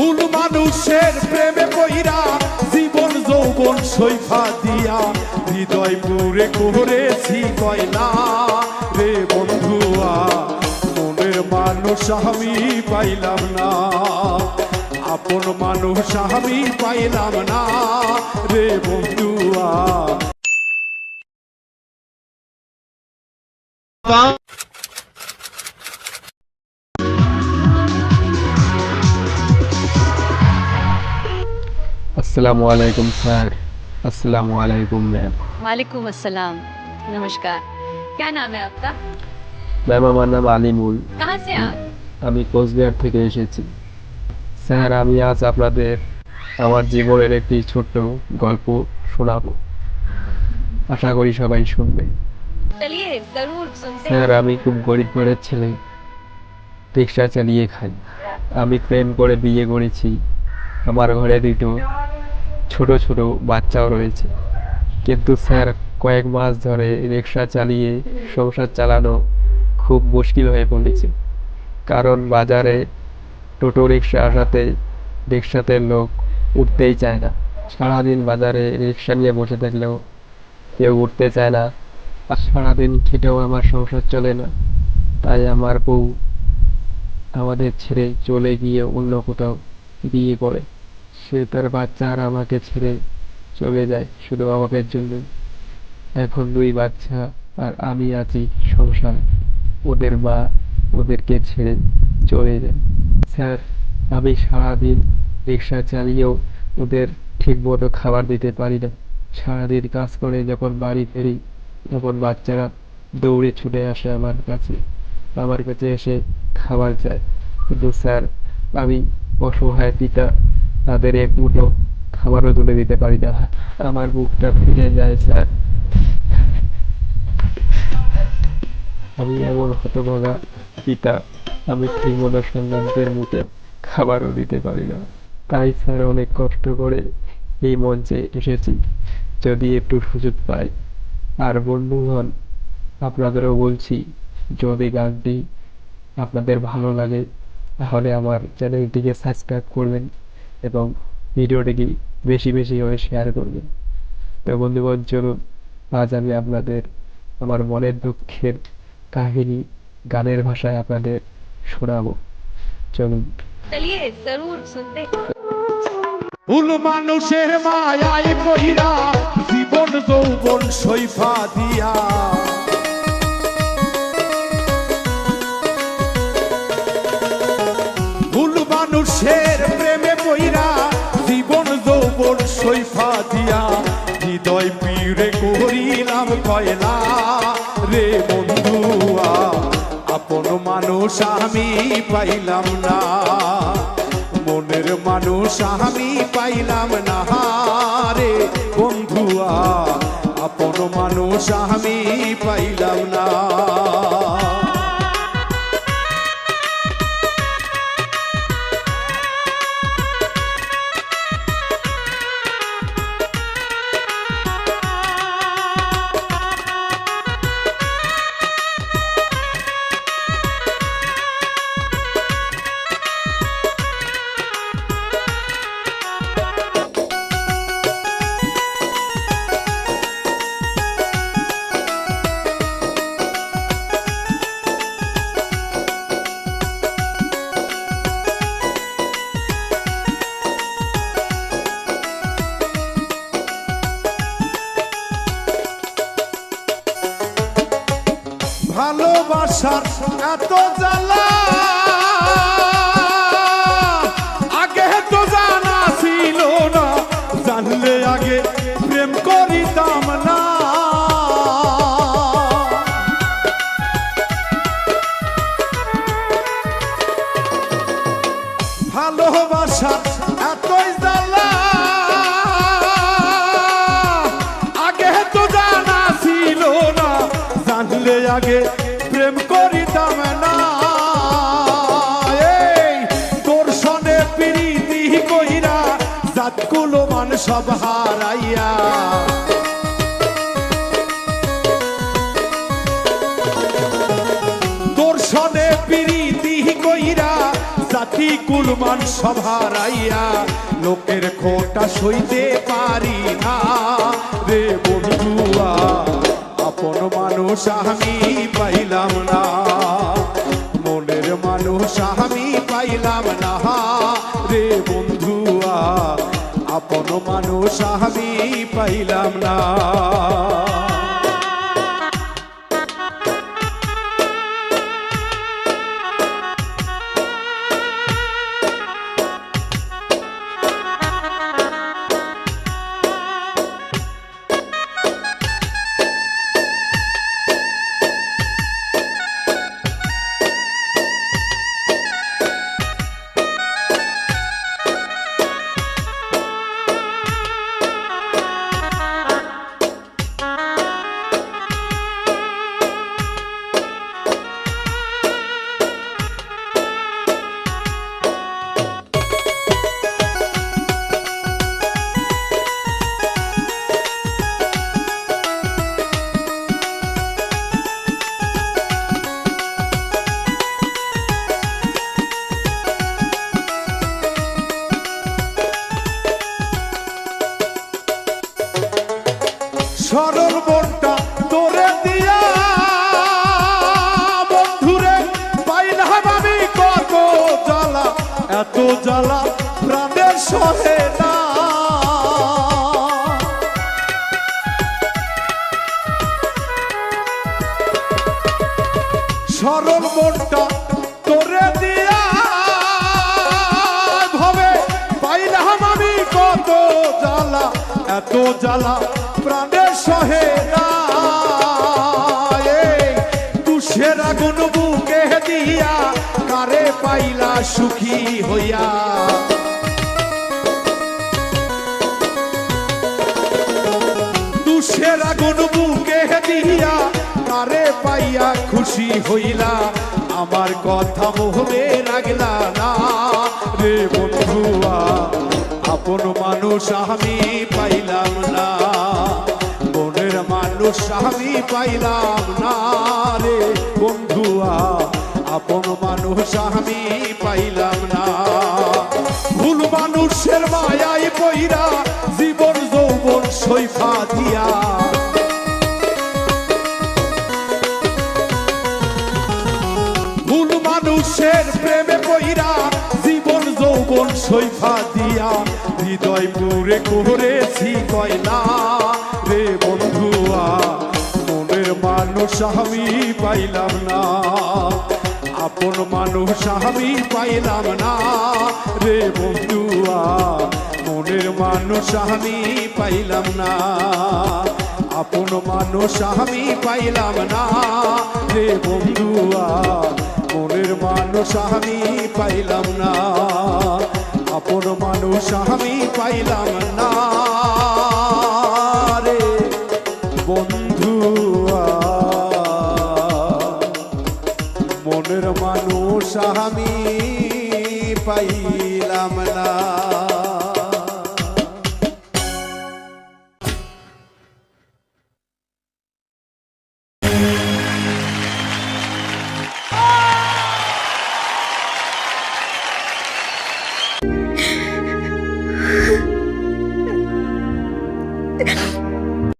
ভুল মানুষের প্রেমে পইরা জীবন যৌবন সৈফা দিয়া হৃদয় পুরে করেছি কয়লা। রে বন্ধুয়া, মনের মানুষ আমি পাইলাম না। আপন মানুষ আমি পাইলাম না। রে বন্ধুয়া। अस्सलाम वालेकुम सर अस्सलाम वालेकुम मैम वालेकुम अस्सलाम नमस्कार क्या नाम है आपका ম্যাম আমার নাম আলিমুল कहाँ से आप আমি কোচবিহার থেকে এসেছি স্যার আমি আজ আপনাদের আমার জীবনের একটি ছোট্ট গল্প শোনাবো আশা করি সবাই শুনবে चलिए जरूर सुनते স্যার আমি খুব গরিব ঘরের ছেলে রিক্সা চালিয়ে খাই আমি প্রেম করে বিয়ে করেছি আমার ঘরে দুটো ছোট ছোট বাচ্চাও রয়েছে। কিন্তু স্যার, কয়েক মাস ধরে রিক্সা চালিয়ে সংসার চালানো খুব মুশকিল হয়ে পড়েছে। কারণ বাজারে টোটো রিক্সা আসাতে রিক্সাতে লোক উঠতেই চায় না। সারাদিন বাজারে রিক্সা নিয়ে বসে থাকলেও কেউ উঠতে চায় না। আর সারাদিন খেটেও আমার সংসার চলে না। তাই আমার বউ আমাদের ছেড়ে চলে গিয়ে অন্য কোথাও বিয়ে করে সে তার বাচ্চা আর আমাকে ছেড়ে চলে যায়, শুধু আমাদের জন্য। এখন দুই বাচ্চা আর আমি আছি সংসার। ওদের মা ওদেরকে ছেড়ে চলে যায়। স্যার, আমি সারাদিন রিক্সা চালিয়েও ওদের ঠিক মতো খাবার দিতে পারি না। সারাদিন কাজ করে যখন বাড়ি ফিরি, তখন বাচ্চারা দৌড়ে ছুটে আসে আমার কাছে। আমার কাছে এসে খাবার চায়। কিন্তু স্যার, আমি অসহায় পিতা তাদের এক মুঠো খাবারও তুলে দিতে পারি না। আমার বুকটা ফিরে যায়, স্যার। আমি এমন হতভাগা পিতা, আমি মতো সন্তানদের মুখে খাবারও দিতে পারি না। তাই, স্যার, অনেক কষ্ট করে এই মঞ্চে এসেছি। যদি একটু সুযোগ পাই। আর বন্ধুগণ আপনাদেরও বলছি, যদি গানটি আপনাদের ভালো লাগে, তাহলে আমার চ্যানেলটিকে সাবস্ক্রাইব করবেন। এবং ভিডিওটিকে বেশি বেশি করে শেয়ার করবেন তো বন্ধুগণ জন্য আজ আমি আপনাদের আমার মনের দুঃখের কাহিনী গানের ভাষায় আপনাদের শোনাবো। চলুন। ভুল মানুষের মায়ায় কহিরা জীবন যৌবন সৈফা দিয়া। ভুল মানুষের সৈফা দিয়া হৃদয় পীড়ে করিলাম কয়লা। রে বন্ধুয়া আপন মানুষ আমি পাইলাম না। মনের মানুষ আমি পাইলাম না। রে বন্ধুয়া আপন মানুষ আমি পাইলাম না। ভালোবাসার এত জ্বালা। আগে তো জানা ছিল না জানলে আগে প্রেম করিতাম না। আগে সব হারাইয়া। তোর সনে প্রীতি কইরা জাত কুলমান সভারাইয়া লোকের খোটা সইতে পারি না। রে বন্ধুয়া, আপন মানুষ আমি পাইলাম না। মনের মানুষ আমি পাইলাম না। রে বন্ধুয়া আপন মানুষ আমি পাইলাম না। জ্বালা প্রাণের সহে না। সরল মনটা তোরে দিয়া ভবে, পাইলাম আমি কত জ্বালা, এত জ্বালা প্রাণের সহে তুষের আগুন বুকে দিয়া কারে পাইলা সুখী হইয়া? তুষের আগুন বুকে দিয়া কারে পাইয়া খুশি হইলা? আমার কথা মোহবে লাগলা না। রে বন্ধুয়া, আপন মানুষ আমি পাইলাম না। মানুষ আমি পাইলাম না রে বন্ধুয়া, আপন মানুষ আমি পাইলাম না। ভুল মানুষের মায়াই পইরা জীবন যৌবন সৈফা দিয়া। ভুল মানুষের প্রেমে পইরা জীবন যৌবন সৈফা দিয়া। হৃদয় পুরে করেছি কয়লা রে বন্ধুয়া, মনের মানুষ আমি পাইলাম না। আপন মানুষ আমি পাইলাম না রে বন্ধুয়া, মনের মানুষ আমি পাইলাম না। আপন মানুষ আমি পাইলাম না রে বন্ধুয়া, মনের মানুষ আমি পাইলাম না। আপন মানুষ আমি পাইলাম না।